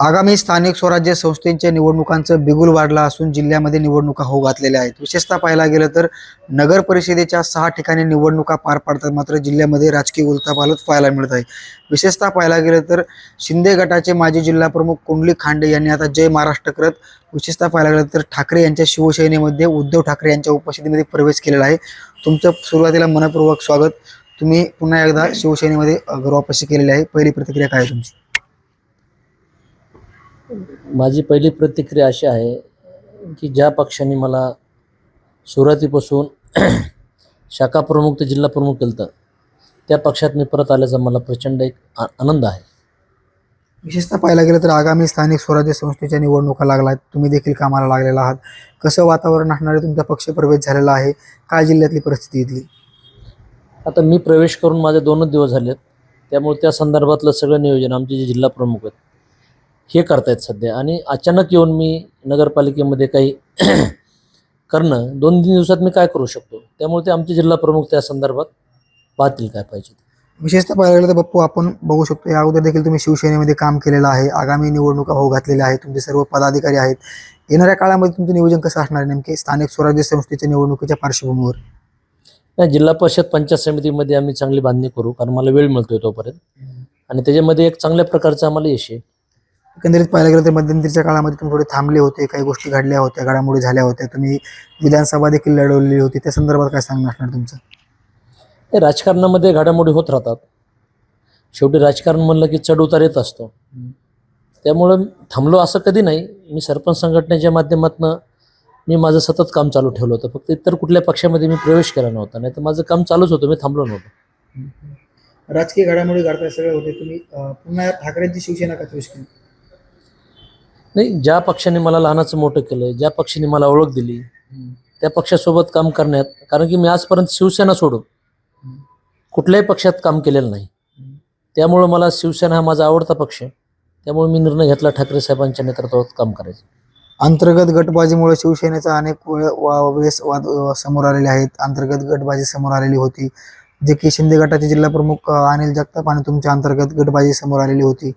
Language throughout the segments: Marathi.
आगामी स्थानिक स्वराज्य संस्थेच्या निवडणुकांचं बिगुल वाढला असून जिल्ह्यामध्ये निवडणुका होऊ घातलेल्या आहेत. विशेषतः पाहायला गेलं तर नगर परिषदेच्या सहा ठिकाणी निवडणुका पार पाडतात. मात्र जिल्ह्यामध्ये राजकीय उलथापालथ पाहायला मिळत आहे. विशेषतः पाहायला गेलं तर शिंदे गटाचे माजी जिल्हा प्रमुख कुंडली खांडे यांनी आता जय महाराष्ट्र करत विशेषतः पाहायला गेलं तर ठाकरे यांच्या शिवसेनेमध्ये उद्धव ठाकरे यांच्या उपस्थितीमध्ये प्रवेश केलेला आहे. तुमचं सुरुवातीला मनपूर्वक स्वागत. तुम्ही पुन्हा एकदा शिवसेनेमध्ये अ, गर्वापशी केलेली आहे. पहिली प्रतिक्रिया काय आहे तुमची? माझी पहिली प्रतिक्रिया अशी आहे की ज्या पक्षाने मला सुरुवातीपासून शाखा प्रमुख ते जिल्हा प्रमुख केलं होतं, त्या पक्षात मी परत आल्याचा मला प्रचंड एक आ- आनंद आहे. विशेषतः पाहायला गेलं तर आगामी स्थानिक स्वराज्य संस्थेच्या निवडणुका लागल्या आहेत तुम्ही देखील कामाला लागलेला आहात. कसं वातावरण असणारे तुमचा पक्ष प्रवेश झालेला आहे? काय जिल्ह्यातली परिस्थिती इथली? आता मी प्रवेश करून माझे दोनच दिवस झालेत त्यामुळे त्या संदर्भातलं सगळं नियोजन आमचे जे जिल्हा प्रमुख आहेत हे करतायत सध्या. आणि अचानक येऊन मी नगरपालिकेमध्ये काही करणं दोन तीन दिवसात मी काय करू शकतो? त्यामुळे ते आमचे जिल्हा प्रमुख त्या संदर्भात पाहतील काय पाहिजे. विशेषतः पाहायला गेलं तर बप्पू आपण बघू शकतो या अगोदर देखील तुम्ही शिवसेनेमध्ये काम केलेलं आहे आगामी निवडणुका होऊ घातलेल्या आहेत तुमचे सर्व पदाधिकारी आहेत. येणाऱ्या काळामध्ये तुमचं नियोजन कसं असणार आहे नेमके? स्थानिक स्वराज्य संस्थेच्या निवडणुकीच्या पार्श्वभूमीवर. नाही जिल्हा परिषद पंचायत समितीमध्ये आम्ही चांगली बांधणी करू कारण मला वेळ मिळतोय तोपर्यंत. आणि त्याच्यामध्ये एक चांगल्या प्रकारचं आम्हाला यश आहे एकंदरीत पाहायला गेलं तर मध्यंतरीच्या काळामध्ये तुम्ही थोडे थांबले होते काही गोष्टी घडल्या होत्या घडामोडी झाल्या होत्या. तुम्ही विधानसभा देखील लढवलेली होती. त्या संदर्भात काय सांगणं असणार तुमचं? हे राजकारणामध्ये घडामोडी होत राहतात. शेवटी राजकारण म्हणलं की चढ उतार येत असतो. त्यामुळं थांबलो असं कधी नाही. मी सरपंच संघटनेच्या माध्यमातून मी माझं सतत काम चालू ठेवलं होतं. फक्त इतर कुठल्या पक्षामध्ये मी प्रवेश केला नव्हता. नाही तर माझं काम चालूच होतं. मी थांबलो नव्हतो. राजकीय घडामोडी घडताय सगळे होते. तुम्ही पुन्हा ठाकरेंची शिवसेना का चूज केली? नाही ज्या पक्षाने मला लहानाचं मोठं केलं ज्या पक्षाने मला ओळख दिली त्या पक्षासोबत काम करण्यात कारण की मी आजपर्यंत शिवसेना सोडून कुठल्याही पक्षात काम केलेलं नाही. त्यामुळं मला शिवसेना हा माझा आवडता पक्ष आहे. त्यामुळे मी निर्णय घेतला ठाकरे साहेबांच्या नेतृत्वात काम करायचं. अंतर्गत गटबाजीमुळे शिवसेनेचा अनेक वेळ- वा- वेळेस वाद समोर आलेले आहेत. अंतर्गत गटबाजी समोर आलेली होती. जे की शिंदे गटाचे जिल्हा प्रमुख अनिल जगताप आणि तुमच्या अंतर्गत गटबाजी समोर आलेली होती.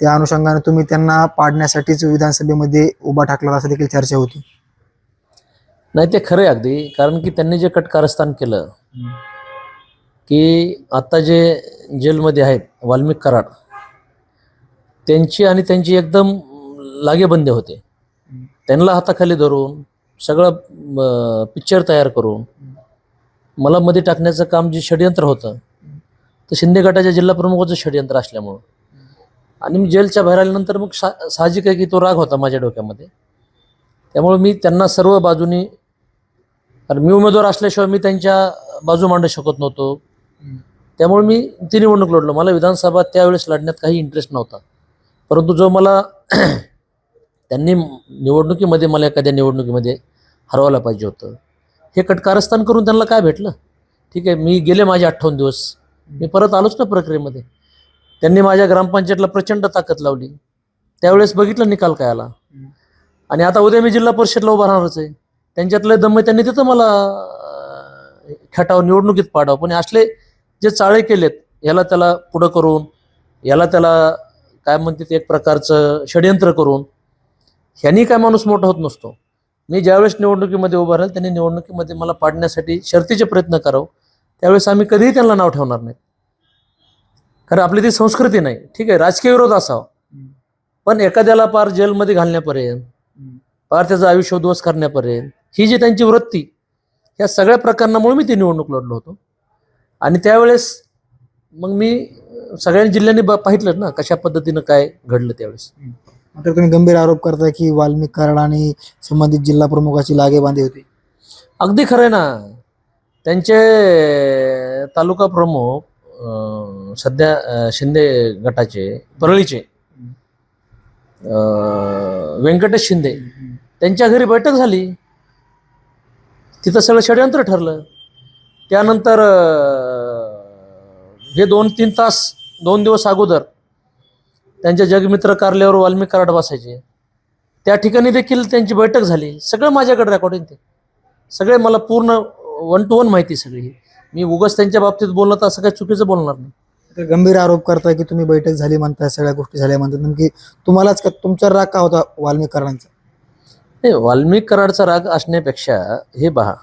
त्या अनुषंगाने तुम्ही त्यांना पाडण्यासाठीच विधानसभेमध्ये उभा टाकला असं देखील चर्चा होती. नाही ते खरं आहे अगदी. कारण की त्यांनी जे कटकारस्थान केलं की आत्ता जे जेलमध्ये आहेत वाल्मिक कराड त्यांची आणि त्यांची एकदम लागेबंदे होते. त्यांना हाताखाली धरून सगळं पिक्चर तयार करून मला मध्ये टाकण्याचं काम जे षडयंत्र होतं तर शिंदे गटाच्या जिल्हा प्रमुखाचं षडयंत्र असल्यामुळं. आणि मी जेलच्या बाहेर आल्यानंतर मग सा साहजिक आहे की तो राग होता माझ्या डोक्यामध्ये. त्यामुळे मी त्यांना सर्व बाजूनी कारण मी उमेदवार असल्याशिवाय मी त्यांच्या बाजू मांडू शकत नव्हतो. त्यामुळे मी ती निवडणूक लढलो. मला विधानसभा त्यावेळेस लढण्यात काही इंटरेस्ट नव्हता. परंतु जो मला त्यांनी निवडणुकीमध्ये मला एखाद्या निवडणुकीमध्ये हरवायला पाहिजे होतं. हे कटकारस्थान करून त्यांना काय भेटलं? ठीक आहे मी गेले माझे अठ्ठावन्न दिवस. मी परत आलोच ना प्रक्रियेमध्ये. त्यांनी माझ्या ग्रामपंचायतला प्रचंड ताकद लावली. त्यावेळेस बघितलं निकाल काय आला. आणि आता उद्या मी जिल्हा परिषदला उभा राहणारच आहे. त्यांच्यातले दम त्यांनी तिथं मला खेटावं निवडणुकीत पाडावं. पण असले जे चाळे केलेत याला त्याला पुढं करून याला त्याला काय म्हणते ते एक प्रकारचं षडयंत्र करून ह्यानी काय माणूस मोठा होत नसतो. मी ज्यावेळेस निवडणुकीमध्ये उभं राहील त्यांनी निवडणुकीमध्ये मला पाडण्यासाठी शर्तीचे प्रयत्न करावं. त्यावेळेस आम्ही कधीही त्यांना नाव ठेवणार नाही कारण आपली ती संस्कृती नाही. ठीक आहे राजकीय विरोध असावा. पण एखाद्याला पार जेलमध्ये घालण्यापर्यंत पार त्याचा आयुष्य उद्ध्वस्त करण्यापर्यंत ही जी त्यांची वृत्ती या सगळ्या प्रकरणामुळे मी ती निवडणूक लढलो होतो. आणि त्यावेळेस मग मी सगळ्या जिल्ह्यांनी ब- ना कशा पद्धतीनं काय घडलं त्यावेळेस. मात्र तुम्ही गंभीर आरोप करताय की वाल्मिक कराड आणि संबंधित जिल्हा प्रमुखाची लागेबांधे होती. अगदी खरं आहे ना. त्यांचे तालुका प्रमुख अं, सध्या अं, शिंदे गटाचे परळीचे अं, व्यंकटेश शिंदे त्यांच्या घरी बैठक झाली. तिथं सगळं षडयंत्र ठरलं. त्यानंतर अं, हे दोन तीन तास दोन दिवस अगोदर त्यांच्या जगमित्र कार्यालयावर वाल्मिक कराड बसायचे. त्या ठिकाणी देखील त्यांची बैठक झाली. सगळं माझ्याकडे रेकॉर्डिंग ते. सगळे मला पूर्ण वन टू वन माहिती सगळी. ही. मी उगाच त्यांच्या बाबतीत बोलणं तर असं काही चुकीचं बोलणार नाही. तर गंभीर आरोप करताय की तुम्ही बैठक झाली म्हणताय सगळ्या गोष्टी झाल्या म्हणतात नेमकी तुम्हालाच का तुमचा राग का होता वाल्मीकरांचा नाही वाल्मिक कराडचा राग असण्यापेक्षा हे पहा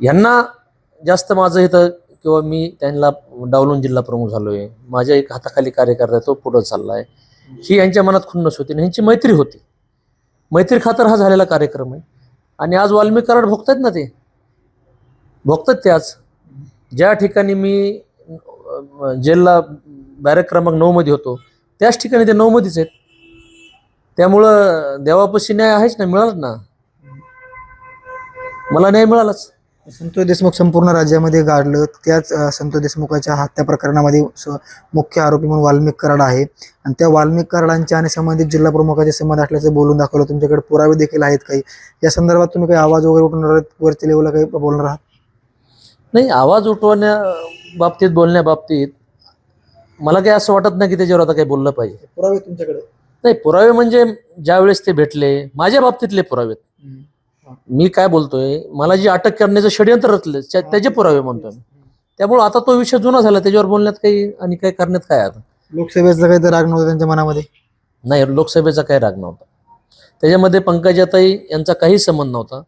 यांना जास्त माझं इथं किंवा मी त्यांना डावलून जिल्हा प्रमुख झालोय माझ्या एक हाताखाली कार्यकर्ता आहे, तो पुढं चाललाय. ही यांच्या मनात खुन्नस होती आणि ह्यांची मैत्री होती. मैत्री खातर हा झालेला कार्यक्रम आहे. आणि आज वाल्मिक कराड भोगतायत ना ते? भोगतात ते आज. ज्या ठिकाणी मी जेलला बॅरक क्रमांक नऊमध्ये होतो त्याच ठिकाणी ते नऊमध्येच आहेत. त्यामुळं देवापाशी न्याय आहेच ना मिळालाच ना? मला न्याय मिळालाच. संतोष देशमुख संपूर्ण राज्यामध्ये गाडलं. त्याच अं, संतोष देशमुखाच्या हत्या प्रकरणामध्ये मुख्य आरोपी म्हणून वाल्मिक कराड आहे. आणि त्या वाल्मिक कराडांच्या आणि संबंधित जिल्हा प्रमुखाचे संबंध असल्याचं बोलून दाखवलं. तुमच्याकडे पुरावे देखील आहेत काही. या संदर्भात तुम्ही काही आवाज वगैरे उठवणार? वरती लेवलला काही बोलणार आहात? नाही आवाज उठवण्या बाबतीत बोलण्या बाबतीत मला काही असं वाटत नाही की त्याच्यावर आता काही बोललं पाहिजे. पुरावे तुमच्याकडे? नाही पुरावे म्हणजे ज्या वेळेस ते भेटले माझ्या बाबतीतले पुरावे आहेत. मी काय बोलतोय मला जी अटक करण्याचं षडयंत्र रचलं त्या- त्याचे पुरावे म्हणतोय. त्यामुळं आता तो विषय जुना झाला त्याच्यावर बोलण्यात काही आणि काही करण्यात काय आता? लोकसभेचा काही राग नव्हता त्यांच्या मनामध्ये? नाही लोकसभेचा काही राग नव्हता. त्याच्यामध्ये पंकजाताई यांचा काही संबंध नव्हता.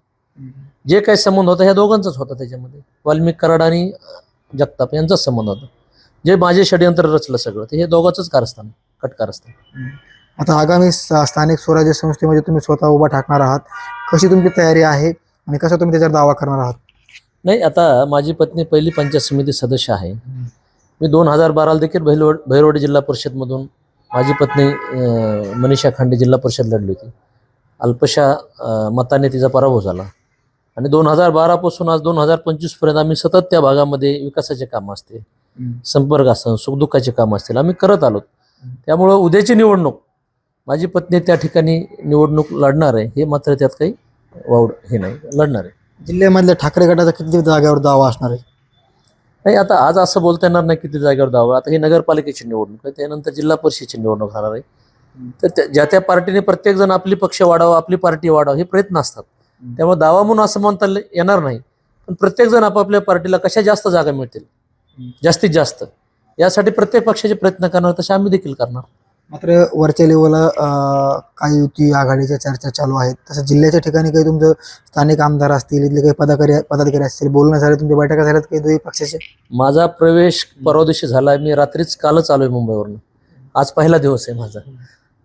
जे काही संबंध होता ह्या दोघांचाच होता त्याच्यामध्ये. वाल्मिक कराड आणि जगताप यांचाच संबंध होता. जे माझे षडयंत्र रचलं सगळं ते हे दोघांचंच कारस्थान कट कारस्थान आता आगामी स्थानिक स्वराज्य संस्थेमध्ये तुम्ही स्वतः उभा ठाकणार आहात. कशी तुमची तयारी आहे आणि कसा तुम्ही त्याच्यावर दावा करणार आहात? नाही आता माझी पत्नी पहिली पंचायत समिती सदस्य आहे. मी दोन हजार बाराला देखील भैरवड भैरवडी जिल्हा परिषदमधून माझी पत्नी मनीषा खांडे जिल्हा परिषद लढली होती. अल्पशा मताने तिचा पराभव झाला. आणि दोन हजार बारापासून आज दोन हजार पंचवीसपर्यंत आम्ही सतत त्या भागामध्ये विकासाचे कामं असतील संपर्क असन सुखदुःखाचे काम असतील आम्ही करत आलो त्यामुळं उद्याची निवडणूक माझी पत्नी त्या ठिकाणी निवडणूक लढणार आहे हे मात्र त्यात काही वावड हे नाही लढणार आहे. जिल्ह्यामधल्या ठाकरे गटाचा किती जागेवर दावा असणार आहे? नाही आता आज असं बोलता येणार नाही किती जागेवर दावा आता ही नगरपालिकेची निवडणूक आहे त्यानंतर जिल्हा परिषदेची निवडणूक होणार आहे. तर त्या- ज्या त्या पार्टीने प्रत्येक जण आपली पक्ष वाढावा आपली पार्टी वाढावं हे प्रयत्न असतात. त्यामुळे दावा म्हणून असं म्हणता येणार नाही. पण प्रत्येक जण आपापल्या पार्टीला कशा जास्त जागा मिळतील? जास्तीत जास्त. यासाठी प्रत्येक पक्षाचे प्रयत्न करणार तसे आम्ही देखील करणार. मात्र वरच्या लेवलला काही युती आघाडीच्या चर्चा चालू आहेत. तसं जिल्ह्याच्या ठिकाणी काही तुमचं स्थानिक आमदार असतील इथले काही पदाकारी पदाधिकारी असतील बोलणं झाले तुमच्या बैठका झाल्यात काही दोन्ही पक्षाचे माझा प्रवेश परवा दिवशी झाला. मी रात्रीच कालच आलोय मुंबईवरून. आज पहिला दिवस आहे माझा.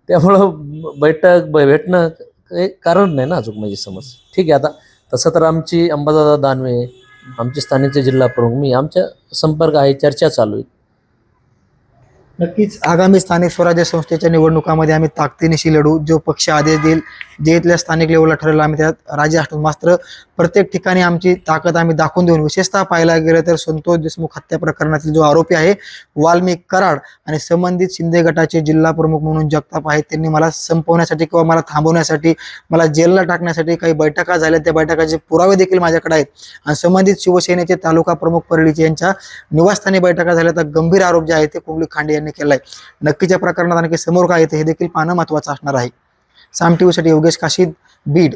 त्यामुळं बैठक ब- भेटणं काही कारण नाही ना अजून माझी समज. ठीक आहे आता तसं तर आमची अंबादादा दानवे आमचे स्थानिकचे जिल्हा प्रमुख मी आमच्या संपर्क आहे चर्चा चालू आहे. नक्कीच आगामी स्थानिक स्वराज्य संस्थेच्या निवडणुकामध्ये आम्ही ताकदीनिशी लढू. जो पक्ष आदेश देईल जे इथल्या स्थानिक लेवलला ठरवलं आम्ही त्यात राजे असतो मात्र प्रत्येक ठिकाणी आमची ताकद आम्ही दाखवून देऊन विशेषतः पाहायला गेलं तर संतोष देशमुख हत्या प्रकरणातील जो आरोपी आहे वाल्मिक कराड आणि संबंधित शिंदे गटाचे जिल्हा प्रमुख म्हणून जगताप आहेत त्यांनी मला संपवण्यासाठी किंवा मला थांबवण्यासाठी मला जेलला टाकण्यासाठी काही बैठका झाल्या. त्या बैठकाचे पुरावे देखील माझ्याकडे आहेत. आणि संबंधित शिवसेनेचे तालुका प्रमुख परळीचे यांच्या निवासस्थानी बैठका झाल्या. तर गंभीर आरोप जे आहे ते कुंबली खांडे यांनी केलाय नक्कीच्या प्रकरणात आणखी समोर काय येते हे देखील पाहणं महत्वाचं असणार आहे. साम टीव्हीसाठी योगेश काशीद बीड.